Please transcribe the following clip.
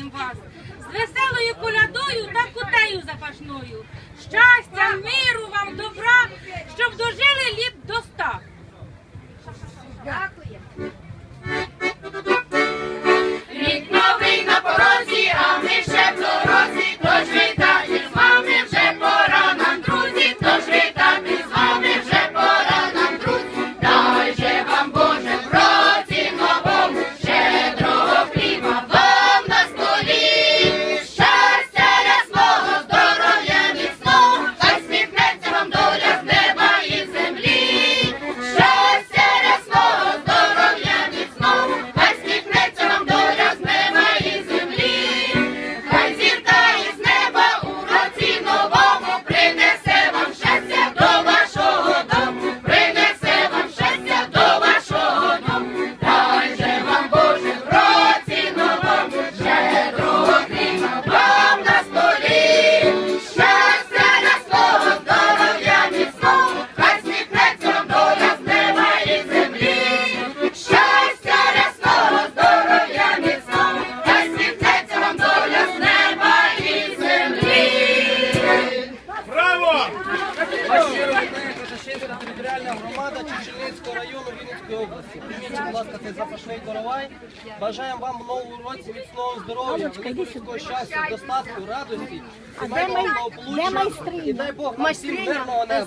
вітаємо вас з веселою колядою та кутею запашною. Щастя, миру! громада Чечелинського району Вінницької області. Прийміть, будь ласка, цей запашний коровай. Бажаємо вам нового новому міцного здоров'я, великого щастя, достатку, радості, сімейного благополуччя. І дай Бог вам всім мирного неба.